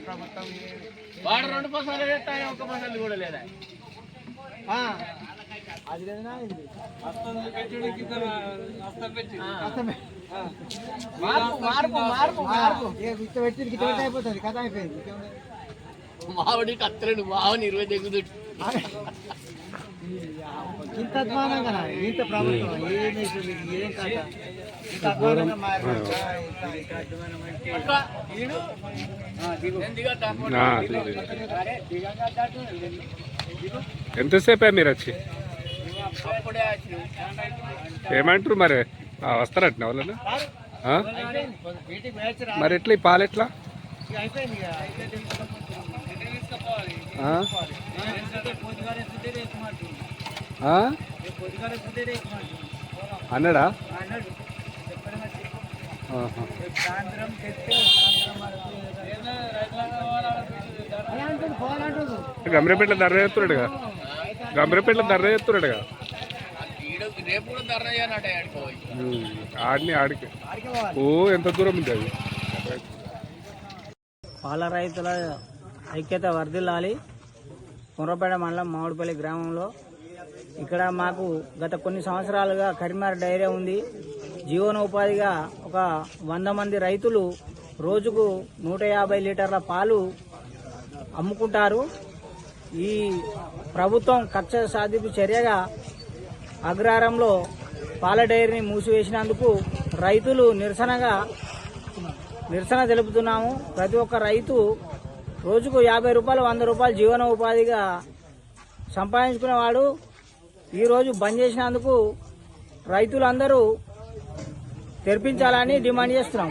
ప్రభుత్వం వాడు రెండు పసాలు వేస్తాయి ఒక్క పసాలు కూడా లేదా? అది కదా అయిపోతుంది. కథ అయిపోయింది. మావడి కత్తలేడు మావని ఇరవై దగ్గర ఇంత అధ్వానంగా నా, ఇంత ప్రభుత్వం ఏం ఇంత. ఎంతసేపే మీరు వచ్చి? ఏమంటారు మరి? వస్తారట వాళ్ళను. మరి ఎట్లా? ఈ పాలు ఎట్లా? అయిపోయింది అన్నాడా? అన్నాడు. ధర చేస్తున్నాడుగా. గంభీరపేటలో ధర చేస్తున్నాడుగా. ఆడిని ఆడికి. ఓ ఎంత దూరం ఉంది అది? పాల రైతుల ఐక్యత వర్ధిల్లాలి. కుర్రపేట మండలం మామిడిపల్లి గ్రామంలో ఇక్కడ మాకు గత కొన్ని సంవత్సరాలుగా కరిమార డైరీ ఉంది. జీవనోపాధిగా ఒక వంద మంది రైతులు రోజుకు నూట యాభై లీటర్ల పాలు అమ్ముకుంటారు. ఈ ప్రభుత్వం కక్ష సాధింపు చర్యగా అగ్రారంలో పాల డైరీని మూసివేసినందుకు రైతులు నిరసనగా నిరసన తెలుపుతున్నాము. ప్రతి ఒక్క రైతు రోజుకు యాభై రూపాయలు వంద రూపాయలు జీవనోపాధిగా సంపాదించుకునేవాడు. ఈరోజు బంద్ చేసినందుకు రైతులందరూ తెరిపించాలని డిమాండ్ చేస్తున్నాం.